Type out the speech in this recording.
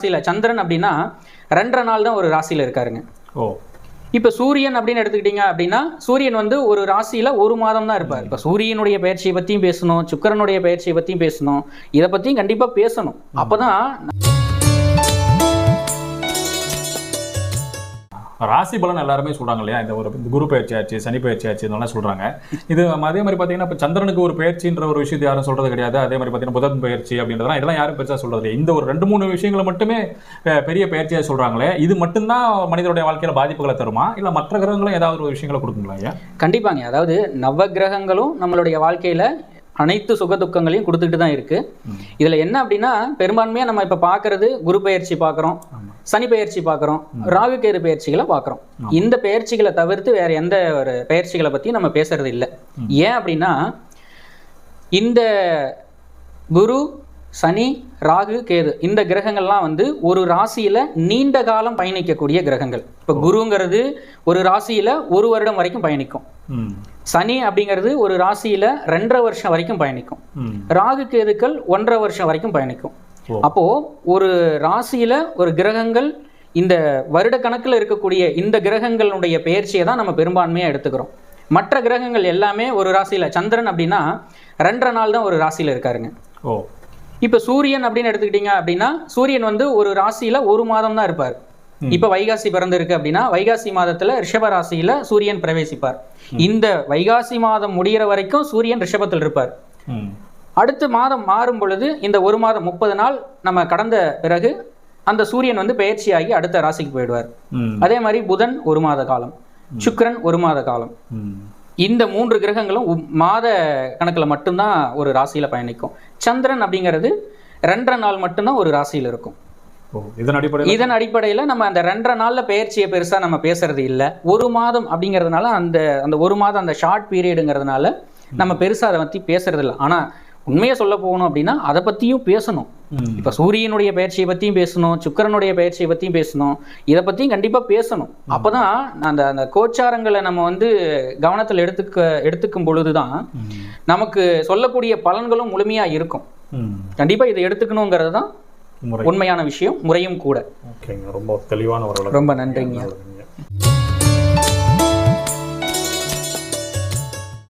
ராசியில் சந்திரன் அப்படின்னா ரெண்டரை நாள் தான் ஒரு ராசியில் இருக்காருங்க. ஓ. இப்போ சூரியன் அப்படின்னு எடுத்துக்கிட்டீங்க அப்படின்னா சூரியன் வந்து ஒரு ராசியில் ஒரு மாதம் தான் இருப்பார். இப்போ சூரியனுடைய பயிற்சியை பற்றியும் பேசணும் சுக்கிரனுடைய பயிற்சியை பற்றியும் பேசணும். இதை பற்றியும் கண்டிப்பாக பேசணும். அப்போ தான் ராசி பலன் எல்லாருமே சொல்றாங்க இல்லையா? இந்த ஒரு குரு பயிற்சி ஆச்சு சனி பயிற்சி ஆச்சு இதெல்லாம் சொல்றாங்க. இது அதே மாதிரி பாத்தீங்கன்னா இப்போ சந்திரனுக்கு ஒரு பயிற்சின்ற ஒரு விஷயத்தை யாரும் சொல்றது கிடையாது. அதே மாதிரி பாத்தீங்கன்னா புதன் பயிற்சி அப்படின்றதெல்லாம் இதெல்லாம் யாரும் பெருசா சொல்றது இல்லை. இந்த ஒரு ரெண்டு மூணு விஷயங்களை மட்டுமே பெரிய பயிற்சியா சொல்றாங்களே இது மட்டும்தான் மனிதனுடைய வாழ்க்கையில பாதிப்புகளை தருமா? இல்ல மற்ற கிரகங்களும் ஏதாவது ஒரு விஷயங்களை கொடுக்குங்களா ஐயா? கண்டிப்பாங்க. அதாவது நவக்கிரகங்களும் நம்மளுடைய வாழ்க்கையில் அனைத்து சுக துக்கங்களையும் கொடுத்துக்கிட்டு தான் இருக்கு. இதில் என்ன அப்படின்னா பெரும்பான்மையாக நம்ம இப்போ பார்க்கறது குரு பயிற்சி பார்க்குறோம் சனி பயிற்சி பார்க்குறோம் ராகு கேது பயிற்சிகளை பார்க்குறோம். இந்த பயிற்சிகளை தவிர்த்து வேற எந்த ஒரு பயிற்சிகளை பற்றி நம்ம பேசுறது இல்லை. ஏன் அப்படின்னா இந்த குரு சனி ராகு கேது இந்த கிரகங்கள்லாம் வந்து ஒரு ராசியில நீண்ட காலம் பயணிக்கக்கூடிய கிரகங்கள். இப்போ குருங்கிறது ஒரு ராசியில ஒரு வருடம் வரைக்கும் பயணிக்கும். சனி அப்படிங்கிறது ஒரு ராசியில ரெண்டரை வருஷம் வரைக்கும் பயணிக்கும். ராகு கேதுக்கள் ஒன்றரை வருஷம் வரைக்கும் பயணிக்கும். அப்போ ஒரு ராசியில ஒரு கிரகங்கள் இந்த வருட கணக்குல இருக்கக்கூடிய இந்த கிரகங்களுடைய பெயர்ச்சியை தான் நம்ம பெரும்பான்மையா எடுத்துக்கிறோம். மற்ற கிரகங்கள் எல்லாமே ஒரு ராசியில சந்திரன் அப்படின்னா ரெண்டரை நாள் தான் ஒரு ராசியில இருக்காருங்க. ஓ. இப்போ சூரியன் அப்படின்னு எடுத்துக்கிட்டீங்க அப்படின்னா சூரியன் வந்து ஒரு ராசியில ஒரு மாதம் தான் இருப்பார். இப்போ வைகாசி பிறந்திருக்கு அப்படின்னா வைகாசி மாதத்துல ரிஷப ராசியில சூரியன் பிரவேசிப்பார். இந்த வைகாசி மாதம் முடியிற வரைக்கும் சூரியன் ரிஷபத்தில் இருப்பார். அடுத்த மாதம் மாறும் பொழுது இந்த ஒரு மாதம் முப்பது நாள் நம்ம கடந்த பிறகு அந்த சூரியன் வந்து பயிற்சியாகி அடுத்த ராசிக்கு போயிடுவார். அதே மாதிரி புதன் ஒரு மாத காலம் சுக்கிரன் ஒரு மாத காலம். இந்த மூன்று கிரகங்களும் மாத கணக்கில் மட்டும்தான் ஒரு ராசியில பயணிக்கும். சந்திரன் அப்படிங்கிறது ரெண்டரை நாள் மட்டும்தான் ஒரு ராசியில் இருக்கும். இதன் அடிப்படையில்? இதன் அடிப்படையில் நம்ம அந்த ரெண்டரை நாள்ல பெயர்ச்சியை பெருசா நம்ம பேசுறது இல்லை. ஒரு மாதம் அப்படிங்கிறதுனால அந்த அந்த ஒரு மாதம் அந்த ஷார்ட் பீரியடுங்கிறதுனால நம்ம பெருசா அதை பத்தி பேசுறது இல்லை. ஆனா உண்மையை சொல்ல போகணும் அப்படின்னா அதை பத்தியும் பேசணும். இப்ப சூரியனுடைய பயிற்சியை பத்தியும் பேசணும் சுக்கிரனுடைய பயிற்சியை பத்தியும் பேசணும். இதை பத்தியும் கண்டிப்பா பேசணும். அப்பதான் அந்த அந்த கோச்சாரங்களை நம்ம வந்து கவனத்தில் எடுத்துக்க எடுத்துக்கும் பொழுதுதான் ம். நமக்கு சொல்லக்கூடிய பலன்களும் முழுமையா இருக்கும். ம். கண்டிப்பா இதை எடுத்துக்கணுங்கிறது தான் உண்மையான விஷயம் முறையும் கூட. ஓகேங்க. ரொம்ப தெளிவான. ரொம்ப நன்றிங்க.